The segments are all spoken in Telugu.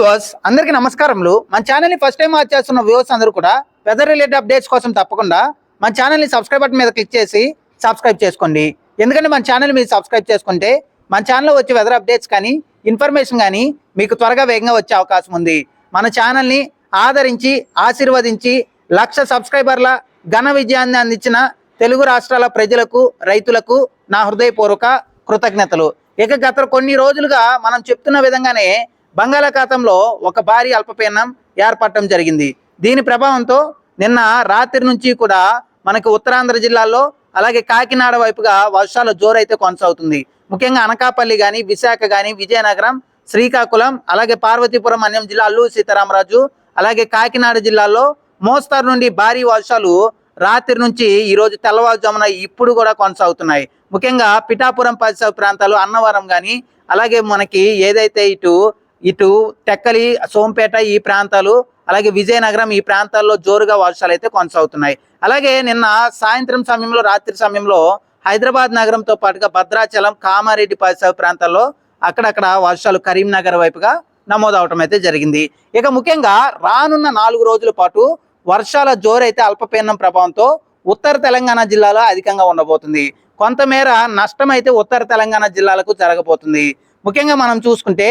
వ్యూవర్స్ అందరికీ నమస్కారములు. మన ఛానల్ని ఫస్ట్ టైం వాచ్ చేస్తున్న వ్యూవర్స్ అందరూ కూడా వెదర్ రిలేటెడ్ అప్డేట్స్ కోసం తప్పకుండా మన ఛానల్ని సబ్స్క్రైబ్ బటన్ మీద క్లిక్ చేసి సబ్స్క్రైబ్ చేసుకోండి. ఎందుకంటే మన ఛానల్ మీరు సబ్స్క్రైబ్ చేసుకుంటే మన ఛానల్లో వచ్చే వెదర్ అప్డేట్స్ కానీ ఇన్ఫర్మేషన్ కానీ మీకు త్వరగా వేగంగా వచ్చే అవకాశం ఉంది. మన ఛానల్ని ఆదరించి ఆశీర్వదించి లక్ష సబ్స్క్రైబర్ల ఘన విజయాన్ని అందించిన తెలుగు రాష్ట్రాల ప్రజలకు రైతులకు నా హృదయపూర్వక కృతజ్ఞతలు. ఇక గత కొన్ని రోజులుగా మనం చెప్తున్న విధంగానే బంగాళాఖాతంలో ఒక భారీ అల్పపీడనం ఏర్పడటం జరిగింది. దీని ప్రభావంతో నిన్న రాత్రి నుంచి కూడా మనకి ఉత్తరాంధ్ర జిల్లాల్లో అలాగే కాకినాడ వైపుగా వర్షాలు జోరైతే కొనసాగుతుంది. ముఖ్యంగా అనకాపల్లి కానీ విశాఖ కానీ విజయనగరం శ్రీకాకుళం అలాగే పార్వతీపురం అన్యం జిల్లా అల్లూరు సీతారామరాజు అలాగే కాకినాడ జిల్లాలో మోస్తారు నుండి భారీ వర్షాలు రాత్రి నుంచి ఈరోజు తెల్లవారుజామున ఇప్పుడు కూడా కొనసాగుతున్నాయి. ముఖ్యంగా పిఠాపురం పరిసర ప్రాంతాలు అన్నవరం కానీ అలాగే మనకి ఏదైతే ఇటు ఇటు టెక్కలి సోంపేట ఈ ప్రాంతాలు అలాగే విజయనగరం ఈ ప్రాంతాల్లో జోరుగా వర్షాలు అయితే కొనసాగుతున్నాయి. అలాగే నిన్న సాయంత్రం సమయంలో రాత్రి సమయంలో హైదరాబాద్ నగరంతో పాటుగా భద్రాచలం కామారెడ్డి పరిసర ప్రాంతాల్లో అక్కడక్కడ వర్షాలు కరీంనగర్ వైపుగా నమోదవటం అయితే జరిగింది. ఇక ముఖ్యంగా రానున్న నాలుగు రోజుల పాటు వర్షాల జోరైతే అల్పపీడనం ప్రభావంతో ఉత్తర తెలంగాణ జిల్లాలో అధికంగా ఉండబోతుంది. కొంతమేర నష్టం అయితే ఉత్తర తెలంగాణ జిల్లాలకు జరగబోతుంది. ముఖ్యంగా మనం చూసుకుంటే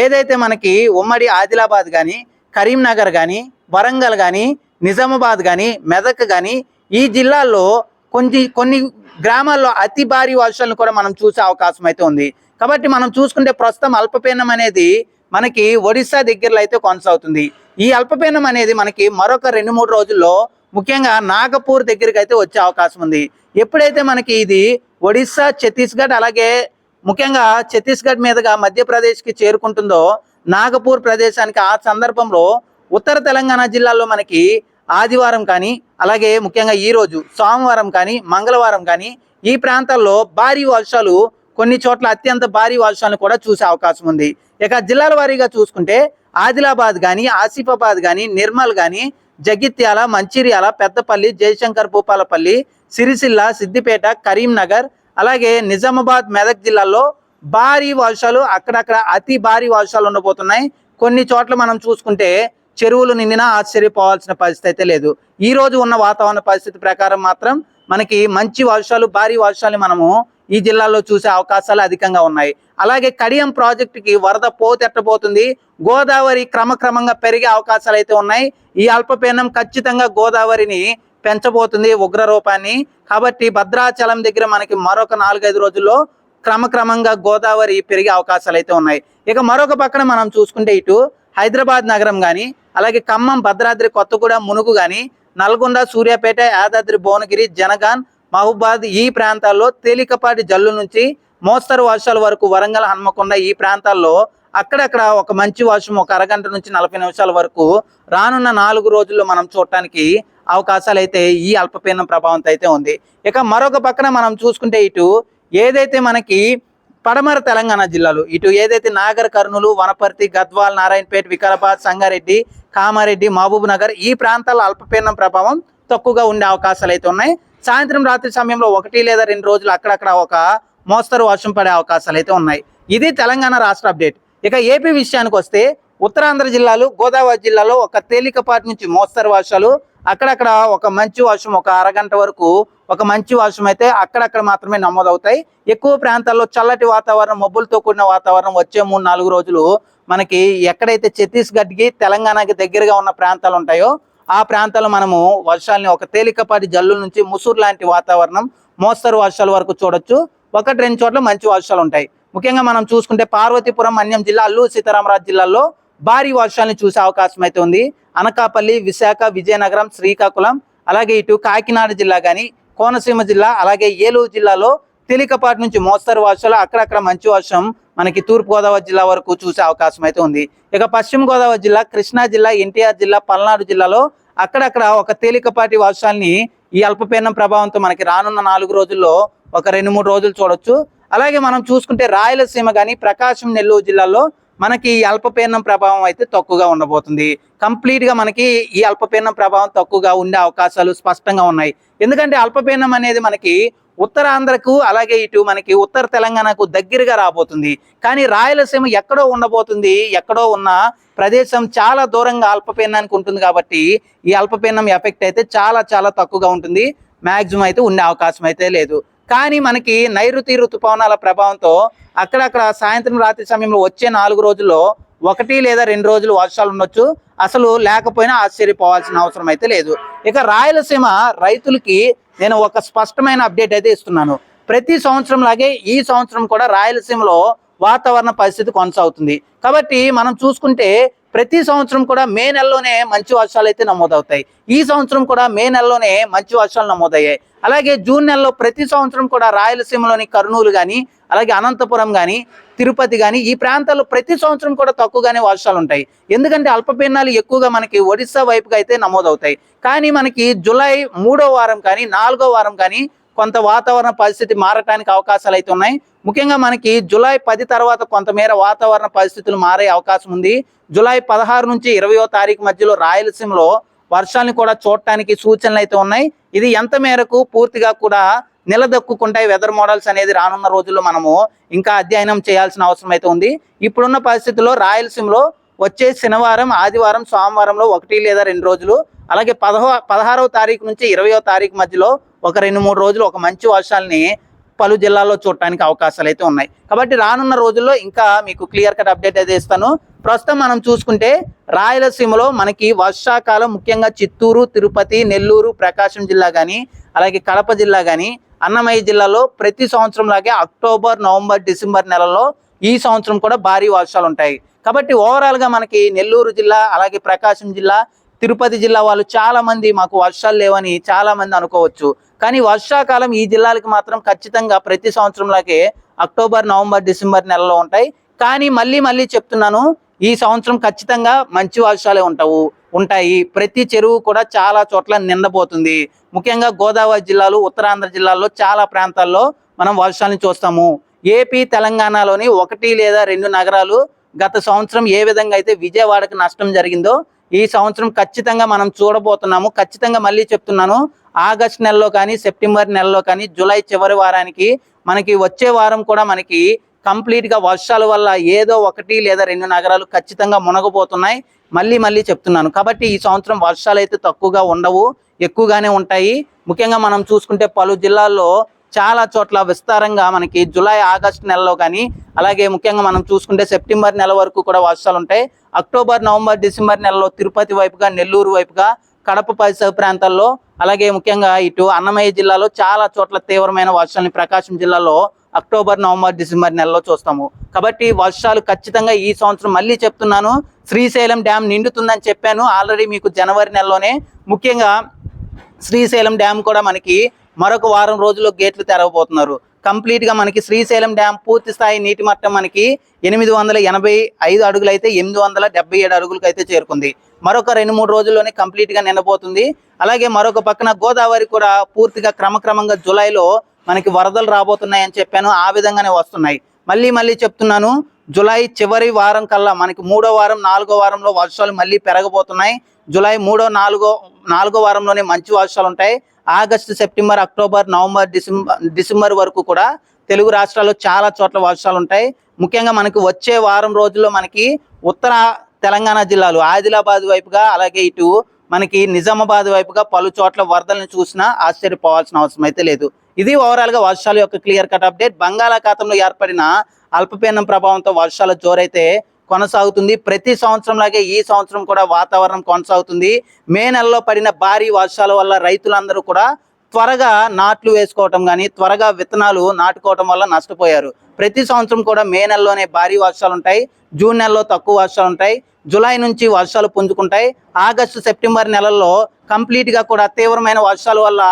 ఏదైతే మనకి ఉమ్మడి ఆదిలాబాద్ కానీ కరీంనగర్ కానీ వరంగల్ కానీ నిజామాబాద్ కానీ మెదక్ కానీ ఈ జిల్లాల్లో కొన్ని కొన్ని గ్రామాల్లో అతి భారీ వర్షాలను కూడా మనం చూసే అవకాశం అయితే ఉంది. కాబట్టి మనం చూసుకుంటే ప్రస్తుతం అల్పపీడనం అనేది మనకి ఒడిశా దగ్గరలో అయితే కొనసాగుతుంది. ఈ అల్పపీడనం అనేది మనకి మరొక రెండు మూడు రోజుల్లో ముఖ్యంగా నాగపూర్ దగ్గరికి అయితే వచ్చే అవకాశం ఉంది. ఎప్పుడైతే మనకి ఇది ఒడిశా ఛత్తీస్గఢ్ అలాగే ముఖ్యంగా ఛత్తీస్గఢ్ మీదుగా మధ్యప్రదేశ్కి చేరుకుంటుందో నాగపూర్ ప్రదేశానికి ఆ సందర్భంలో ఉత్తర తెలంగాణ జిల్లాలో మనకి ఆదివారం కానీ అలాగే ముఖ్యంగా ఈ రోజు సోమవారం కానీ మంగళవారం కానీ ఈ ప్రాంతాల్లో భారీ వర్షాలు కొన్ని చోట్ల అత్యంత భారీ వర్షాలను కూడా చూసే అవకాశం ఉంది. ఇక జిల్లాల వారీగా చూసుకుంటే ఆదిలాబాద్ కానీ ఆసిఫాబాద్ కానీ నిర్మల్ కానీ జగిత్యాల మంచిర్యాల పెద్దపల్లి జయశంకర్ భూపాలపల్లి సిరిసిల్ల సిద్దిపేట కరీంనగర్ అలాగే నిజామాబాద్ మెదక్ జిల్లాలో భారీ వర్షాలు అక్కడక్కడ అతి భారీ వర్షాలు ఉండబోతున్నాయి. కొన్ని చోట్ల మనం చూసుకుంటే చెరువులు నిండినా ఆశ్చర్యపోవాల్సిన పరిస్థితి అయితే లేదు. ఈ రోజు ఉన్న వాతావరణ పరిస్థితి ప్రకారం మాత్రం మనకి మంచి వర్షాలు భారీ వర్షాలు మనము ఈ జిల్లాలో చూసే అవకాశాలు అధికంగా ఉన్నాయి. అలాగే కడియం ప్రాజెక్టుకి వరద పోతెట్టబోతుంది గోదావరి క్రమక్రమంగా పెరిగే అవకాశాలు అయితే ఉన్నాయి. ఈ అల్పపీడనం ఖచ్చితంగా గోదావరిని పెంచబోతుంది ఉగ్ర రూపాన్ని కాబట్టి భద్రాచలం దగ్గర మనకి మరొక నాలుగైదు రోజుల్లో క్రమక్రమంగా గోదావరి పెరిగే అవకాశాలు అయితే ఉన్నాయి. ఇక మరొక పక్కన మనం చూసుకుంటే ఇటు హైదరాబాద్ నగరం కానీ అలాగే ఖమ్మం భద్రాద్రి కొత్తగూడ మునుగు కానీ నల్గొండ సూర్యాపేట యాదాద్రి భువనగిరి జనగాన్ మహబూబాద్ ఈ ప్రాంతాల్లో తేలికపాటి జల్లు నుంచి మోస్తరు వర్షాల వరకు వరంగల్ హన్మకొండ ఈ ప్రాంతాల్లో అక్కడక్కడ ఒక మంచి వర్షం ఒక అరగంట నుంచి నలభై నిమిషాల వరకు రానున్న నాలుగు రోజుల్లో మనం చూడటానికి అవకాశాలు అయితే ఈ అల్పపీడనం ప్రభావంతో అయితే ఉంది. ఇక మరొక పక్కన మనం చూసుకుంటే ఇటు ఏదైతే మనకి పడమర తెలంగాణ జిల్లాలు ఇటు ఏదైతే నాగర్ కర్నూలు వనపర్తి గద్వాల్ నారాయణపేట వికారాబాద్ సంగారెడ్డి కామారెడ్డి మహబూబ్ నగర్ ఈ ప్రాంతాల్లో అల్పపీడనం ప్రభావం తక్కువగా ఉండే అవకాశాలు అయితే ఉన్నాయి. సాయంత్రం రాత్రి సమయంలో ఒకటి లేదా రెండు రోజులు అక్కడక్కడ ఒక మోస్తరు వర్షం పడే అవకాశాలు అయితే ఉన్నాయి. ఇది తెలంగాణ రాష్ట్ర అప్డేట్. ఇక ఏపీ విషయానికి వస్తే ఉత్తరాంధ్ర జిల్లాలు గోదావరి జిల్లాలో ఒక తేలికపాటి నుంచి మోస్తరు వర్షాలు. అక్కడక్కడ ఒక మంచి వర్షం ఒక అరగంట వరకు ఒక మంచి వర్షం అయితే అక్కడక్కడ మాత్రమే నమోదవుతాయి. ఎక్కువ ప్రాంతాల్లో చల్లటి వాతావరణం మబ్బులతో కూడిన వాతావరణం వచ్చే మూడు నాలుగు రోజులు మనకి ఎక్కడైతే ఛత్తీస్గఢ్కి తెలంగాణకి దగ్గరగా ఉన్న ప్రాంతాలు ఉంటాయో ఆ ప్రాంతాల్లో మనము వర్షాలని ఒక తేలికపాటి జల్లుల నుంచి ముసూరు లాంటి వాతావరణం మోస్తరు వర్షాల వరకు చూడొచ్చు. ఒకటి రెండు చోట్ల మంచి వర్షాలు ఉంటాయి. ముఖ్యంగా మనం చూసుకుంటే పార్వతీపురం అన్యం జిల్లా అల్లూరు సీతారామరాజు జిల్లాలో భారీ వర్షాలను చూసే అవకాశం అయితే ఉంది. అనకాపల్లి విశాఖ విజయనగరం శ్రీకాకుళం అలాగే ఇటు కాకినాడ జిల్లా కానీ కోనసీమ జిల్లా అలాగే ఏలూరు జిల్లాలో తేలికపాటి నుంచి మోస్తరు వర్షాలు అక్కడక్కడ మంచి వర్షం మనకి తూర్పుగోదావరి జిల్లా వరకు చూసే అవకాశం అయితే ఉంది. ఇక పశ్చిమ గోదావరి జిల్లా కృష్ణా జిల్లా ఎన్టీఆర్ జిల్లా పల్నాడు జిల్లాలో అక్కడక్కడ ఒక తేలికపాటి వర్షాల్ని ఈ అల్పపీడనం ప్రభావంతో మనకి రానున్న నాలుగు రోజుల్లో ఒక రెండు మూడు రోజులు చూడొచ్చు. అలాగే మనం చూసుకుంటే రాయలసీమ కానీ ప్రకాశం నెల్లూరు జిల్లాలో మనకి ఈ అల్పపీడనం ప్రభావం అయితే తక్కువగా ఉండబోతుంది. కంప్లీట్గా మనకి ఈ అల్పపీడనం ప్రభావం తక్కువగా ఉండే అవకాశాలు స్పష్టంగా ఉన్నాయి. ఎందుకంటే అల్పపీడనం అనేది మనకి ఉత్తరాంధ్రకు అలాగే ఇటు మనకి ఉత్తర తెలంగాణకు దగ్గరగా రాబోతుంది. కానీ రాయలసీమ ఎక్కడో ఉండబోతుంది ఎక్కడో ఉన్న ప్రదేశం చాలా దూరంగా అల్పపీడనానికి ఉంటుంది కాబట్టి ఈ అల్పపీడనం ఎఫెక్ట్ అయితే చాలా చాలా తక్కువగా ఉంటుంది. మ్యాక్సిమం అయితే ఉండే అవకాశం అయితే లేదు. కానీ మనకి నైరుతి ఋతుపవనాల ప్రభావంతో అక్కడక్కడ సాయంత్రం రాత్రి సమయంలో వచ్చే నాలుగు రోజుల్లో ఒకటి లేదా రెండు రోజులు వర్షాలు ఉండొచ్చు. అసలు లేకపోయినా ఆశ్చర్యపోవాల్సిన అవసరం అయితే లేదు. ఇక రాయలసీమ రైతులకి నేను ఒక స్పష్టమైన అప్డేట్ అయితే ఇస్తున్నాను. ప్రతి సంవత్సరం లాగే ఈ సంవత్సరం కూడా రాయలసీమలో వాతావరణ పరిస్థితి కొనసాగుతుంది. కాబట్టి మనం చూసుకుంటే ప్రతి సంవత్సరం కూడా మే నెలలోనే మంచి వర్షాలు అయితే నమోదవుతాయి. ఈ సంవత్సరం కూడా మే నెలలోనే మంచి వర్షాలు నమోదయ్యాయి. అలాగే జూన్ నెలలో ప్రతి సంవత్సరం కూడా రాయలసీమలోని కర్నూలు కానీ అలాగే అనంతపురం కానీ తిరుపతి కానీ ఈ ప్రాంతాల్లో ప్రతి సంవత్సరం కూడా తక్కువగానే వర్షాలు ఉంటాయి. ఎందుకంటే అల్పపీడనాలు ఎక్కువగా మనకి ఒడిస్సా వైపుగా అయితే నమోదవుతాయి. కానీ మనకి జూలై మూడో వారం కానీ నాలుగో వారం కానీ కొంత వాతావరణ పరిస్థితి మారటానికి అవకాశాలు అయితే ఉన్నాయి. ముఖ్యంగా మనకి జూలై పది తర్వాత కొంతమేర వాతావరణ పరిస్థితులు మారే అవకాశం ఉంది. జూలై పదహారు నుంచి ఇరవయో తారీఖు మధ్యలో రాయలసీమలో వర్షాలను కూడా చూడటానికి సూచనలు అయితే ఉన్నాయి. ఇది ఎంత మేరకు పూర్తిగా కూడా నిలదొక్కుంటాయి వెదర్ మోడల్స్ అనేది రానున్న రోజుల్లో మనము ఇంకా అధ్యయనం చేయాల్సిన అవసరం అయితే ఉంది. ఇప్పుడున్న పరిస్థితుల్లో రాయలసీమలో వచ్చే శనివారం ఆదివారం సోమవారంలో ఒకటి లేదా రెండు రోజులు అలాగే పదహో పదహారవ తారీఖు నుంచి ఇరవయో తారీఖు మధ్యలో ఒక రెండు మూడు రోజులు ఒక మంచి వర్షాలని పలు జిల్లాల్లో చూడటానికి అవకాశాలు అయితే ఉన్నాయి. కాబట్టి రానున్న రోజుల్లో ఇంకా మీకు క్లియర్ కట్ అప్డేట్ అయితే ఇస్తాను. ప్రస్తుతం మనం చూసుకుంటే రాయలసీమలో మనకి వర్షాకాలం ముఖ్యంగా చిత్తూరు తిరుపతి నెల్లూరు ప్రకాశం జిల్లా కానీ అలాగే కడప జిల్లా కానీ అన్నమయ్య జిల్లాలో ప్రతి సంవత్సరం లాగే అక్టోబర్ నవంబర్ డిసెంబర్ నెలలో ఈ సంవత్సరం కూడా భారీ వర్షాలు ఉంటాయి. కాబట్టి ఓవరాల్గా మనకి నెల్లూరు జిల్లా అలాగే ప్రకాశం జిల్లా తిరుపతి జిల్లా వాళ్ళు చాలా మంది మాకు వర్షాలు లేవని చాలా మంది అనుకోవచ్చు. కానీ వర్షాకాలం ఈ జిల్లాలకు మాత్రం ఖచ్చితంగా ప్రతి సంవత్సరంలాగే అక్టోబర్ నవంబర్ డిసెంబర్ నెలలో ఉంటాయి. కానీ మళ్ళీ మళ్ళీ చెప్తున్నాను ఈ సంవత్సరం ఖచ్చితంగా మంచి వర్షాలే ఉంటావు ఉంటాయి. ప్రతి చెరువు కూడా చాలా చోట్ల నిండబోతుంది. ముఖ్యంగా గోదావరి జిల్లాలు ఉత్తరాంధ్ర జిల్లాల్లో చాలా ప్రాంతాల్లో మనం వర్షాలను చూస్తాము. ఏపీ తెలంగాణలోని ఒకటి లేదా రెండు నగరాలు గత సంవత్సరం ఏ విధంగా అయితే విజయవాడకు నష్టం జరిగిందో ఈ సంవత్సరం ఖచ్చితంగా మనం చూడబోతున్నాము. ఖచ్చితంగా మళ్ళీ చెప్తున్నాను. ఆగస్ట్ నెలలో కానీ సెప్టెంబర్ నెలలో కానీ జూలై చివరి వారానికి మనకి వచ్చే వారం కూడా మనకి కంప్లీట్గా వర్షాల వల్ల ఏదో ఒకటి లేదా రెండు నగరాలు ఖచ్చితంగా మునగబోతున్నాయి. మళ్ళీ మళ్ళీ చెప్తున్నాను. కాబట్టి ఈ సంవత్సరం వర్షాలు అయితే తక్కువగా ఉండవు ఎక్కువగానే ఉంటాయి. ముఖ్యంగా మనం చూసుకుంటే పలు జిల్లాల్లో చాలా చోట్ల విస్తారంగా మనకి జూలై ఆగస్ట్ నెలలో కానీ అలాగే ముఖ్యంగా మనం చూసుకుంటే సెప్టెంబర్ నెల వరకు కూడా వర్షాలు ఉంటాయి. అక్టోబర్ నవంబర్ డిసెంబర్ నెలలో తిరుపతి వైపుగా నెల్లూరు వైపుగా కడప పరిసర ప్రాంతాల్లో అలాగే ముఖ్యంగా ఇటు అన్నమయ్య జిల్లాలో చాలా చోట్ల తీవ్రమైన వర్షాలని ప్రకాశం జిల్లాలో అక్టోబర్ నవంబర్ డిసెంబర్ నెలలో చూస్తాము. కాబట్టి వర్షాలు ఖచ్చితంగా ఈ సంవత్సరం మళ్ళీ చెప్తున్నాను. శ్రీశైలం డ్యామ్ నిండుతుందని చెప్పాను. ఆల్రెడీ మీకు జనవరి నెలలోనే. ముఖ్యంగా శ్రీశైలం డ్యామ్ కూడా మనకి మరొక వారం రోజుల్లో గేట్లు తెరవబోతున్నారు. కంప్లీట్గా మనకి శ్రీశైలం డ్యామ్ పూర్తి స్థాయి నీటి మట్టం మనకి ఎనిమిది వందల ఎనభై ఐదు అడుగులు అయితే ఎనిమిది వందల డెబ్బై ఏడు అడుగులకు అయితే చేరుకుంది. మరొక రెండు మూడు రోజుల్లోనే కంప్లీట్గా నిండబోతుంది. అలాగే మరొక పక్కన గోదావరి కూడా పూర్తిగా క్రమక్రమంగా జూలైలో మనకి వరదలు రాబోతున్నాయని చెప్పాను. ఆ విధంగానే వస్తున్నాయి. మళ్ళీ మళ్ళీ చెప్తున్నాను జూలై చివరి వారం కల్లా మనకి మూడో వారం నాలుగో వారంలో వర్షాలు మళ్ళీ పెరగబోతున్నాయి. జూలై మూడో నాలుగో నాలుగో వారంలోనే మంచి వర్షాలు ఉంటాయి. August September October November December December వరకు కూడా తెలుగు రాష్ట్రాల్లో చాలా చోట్ల వర్షాలు ఉంటాయి. ముఖ్యంగా మనకి వచ్చే వారం రోజుల్లో మనకి ఉత్తర తెలంగాణ జిల్లాలు ఆదిలాబాద్ వైపుగా అలాగే ఇటు మనకి నిజామాబాద్ వైపుగా పలు చోట్ల వరదలను చూసినా ఆశ్చర్యపోవాల్సిన అవసరం అయితే లేదు. ఇది ఓవరాల్గా వర్షాల యొక్క క్లియర్ కట్ అప్డేట్. బంగాళాఖాతంలో ఏర్పడిన అల్పపీడనం ప్రభావంతో వర్షాల జోరైతే కొనసాగుతుంది. ప్రతి సంవత్సరం లాగే ఈ సంవత్సరం కూడా వాతావరణం కొనసాగుతుంది. మే నెలలో పడిన భారీ వర్షాల వల్ల రైతులందరూ కూడా త్వరగా నాట్లు వేసుకోవటం కానీ త్వరగా విత్తనాలు నాటుకోవటం వల్ల నష్టపోయారు. ప్రతి సంవత్సరం కూడా మే నెలలోనే భారీ వర్షాలు ఉంటాయి. జూన్ నెలలో తక్కువ వర్షాలు ఉంటాయి. జూలై నుంచి వర్షాలు పుంజుకుంటాయి. ఆగస్టు సెప్టెంబర్ నెలల్లో కంప్లీట్గా కూడా తీవ్రమైన వర్షాల వల్ల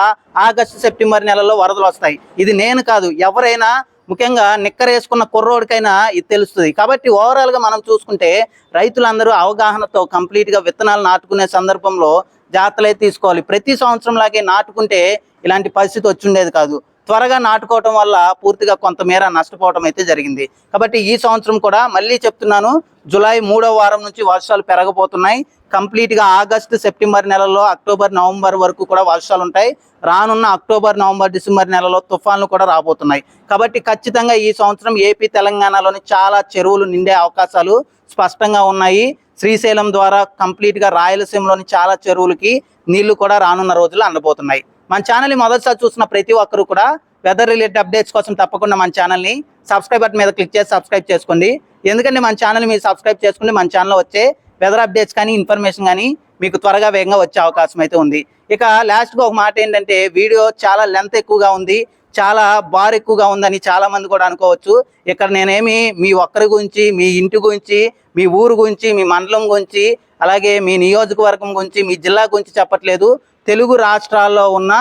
ఆగస్టు సెప్టెంబర్ నెలలో వరదలు వస్తాయి. ఇది నేను కాదు ఎవరైనా ముఖ్యంగా నిక్కర వేసుకున్న కుర్రోడికైనా ఇది తెలుస్తుంది. కాబట్టి ఓవరాల్గా మనం చూసుకుంటే రైతులందరూ అవగాహనతో కంప్లీట్గా విత్తనాలు నాటుకునే సందర్భంలో జాగ్రత్తలు అయితే తీసుకోవాలి. ప్రతి సంవత్సరం లాగే నాటుకుంటే ఇలాంటి పరిస్థితి వచ్చిండేది కాదు. త్వరగా నాటుకోవటం వల్ల పూర్తిగా కొంతమేర నష్టపోవటం అయితే జరిగింది. కాబట్టి ఈ సంవత్సరం కూడా మళ్ళీ చెప్తున్నాను జూలై మూడో వారం నుంచి వర్షాలు పెరగబోతున్నాయి. కంప్లీట్గా ఆగస్టు సెప్టెంబర్ నెలలో అక్టోబర్ నవంబర్ వరకు కూడా వర్షాలు ఉంటాయి. రానున్న అక్టోబర్ నవంబర్ డిసెంబర్ నెలలో తుఫాన్లు కూడా రాబోతున్నాయి. కాబట్టి ఖచ్చితంగా ఈ సంవత్సరం ఏపీ తెలంగాణలోని చాలా చెరువులు నిండే అవకాశాలు స్పష్టంగా ఉన్నాయి. శ్రీశైలం ద్వారా కంప్లీట్గా రాయలసీమలోని చాలా చెరువులకి నీళ్ళు కూడా రానున్న రోజుల్లో అందబోతున్నాయి. మన ఛానల్ని మొదటిసారి చూసిన ప్రతి ఒక్కరు కూడా వెదర్ రిలేటెడ్ అప్డేట్స్ కోసం తప్పకుండా మన ఛానల్ని సబ్స్క్రైబ్ బటన్ మీద క్లిక్ చేసి సబ్స్క్రైబ్ చేసుకోండి. ఎందుకంటే మన ఛానల్ మీరు సబ్స్క్రైబ్ చేసుకుంటే మన ఛానల్లో వచ్చే వెదర్ అప్డేట్స్ కానీ ఇన్ఫర్మేషన్ కానీ మీకు త్వరగా వేగంగా వచ్చే అవకాశం అయితే ఉంది. ఇక లాస్ట్గా ఒక మాట ఏంటంటే వీడియో చాలా లెంత్ ఎక్కువగా ఉంది చాలా బార్ ఎక్కువగా ఉందని చాలామంది కూడా అనుకోవచ్చు. ఇక్కడ నేనేమి మీ ఒక్కరి గురించి మీ ఇంటి గురించి మీ ఊరు గురించి మీ మండలం గురించి అలాగే మీ నియోజకవర్గం గురించి మీ జిల్లా గురించి చెప్పట్లేదు. తెలుగు రాష్ట్రాల్లో ఉన్న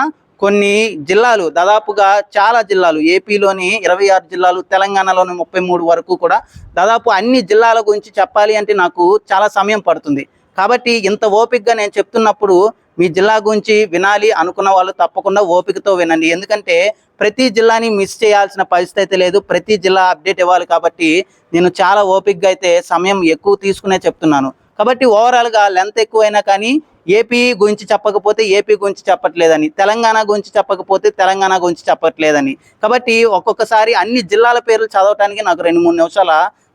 కొన్ని జిల్లాలు దాదాపుగా చాలా జిల్లాలు ఏపీలోని ఇరవై ఆరు జిల్లాలు తెలంగాణలోని ముప్పై మూడు వరకు కూడా దాదాపు అన్ని జిల్లాల గురించి చెప్పాలి అంటే నాకు చాలా సమయం పడుతుంది. కాబట్టి ఇంత ఓపికగా నేను చెప్తున్నప్పుడు మీ జిల్లా గురించి వినాలి అనుకున్న వాళ్ళు తప్పకుండా ఓపికతో వినండి. ఎందుకంటే ప్రతి జిల్లాని మిస్ చేయాల్సిన పరిస్థితి అయితే లేదు. ప్రతి జిల్లా అప్డేట్ ఇవ్వాలి కాబట్టి నేను చాలా ఓపికగా అయితే సమయం ఎక్కువ తీసుకునే చెప్తున్నాను. కాబట్టి ఓవరాల్గా లెంత్ ఎక్కువైనా కానీ ఏపీ గురించి చెప్పకపోతే ఏపీ గురించి చెప్పట్లేదని తెలంగాణ గురించి చెప్పకపోతే తెలంగాణ గురించి చెప్పట్లేదని. కాబట్టి ఒక్కొక్కసారి అన్ని జిల్లాల పేర్లు చదవటానికి నాకు రెండు మూడు నిమిషాల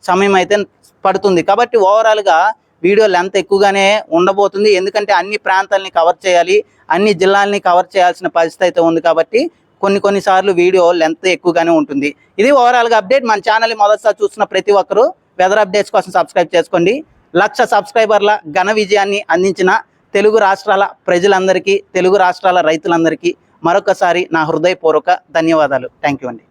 సమయం అయితే పడుతుంది. కాబట్టి ఓవరాల్గా వీడియో లెంత్ ఎక్కువగానే ఉండబోతుంది. ఎందుకంటే అన్ని ప్రాంతాలని కవర్ చేయాలి అన్ని జిల్లాలని కవర్ చేయాల్సిన పరిస్థితి అయితే ఉంది కాబట్టి కొన్ని కొన్నిసార్లు వీడియో లెంత్ ఎక్కువగానే ఉంటుంది. ఇది ఓవరాల్గా అప్డేట్ మన ఛానల్ మొదటిసారి చూసిన ప్రతి ఒక్కరూ వెదర్ అప్డేట్స్ కోసం సబ్స్క్రైబ్ చేసుకోండి. లక్ష సబ్స్క్రైబర్ల ఘన విజయాన్ని అందించిన తెలుగు రాష్ట్రాల ప్రజలందరికీ తెలుగు రాష్ట్రాల రైతులందరికీ మరొకసారి నా హృదయపూర్వక ధన్యవాదాలు. థ్యాంక్ యూ అండి.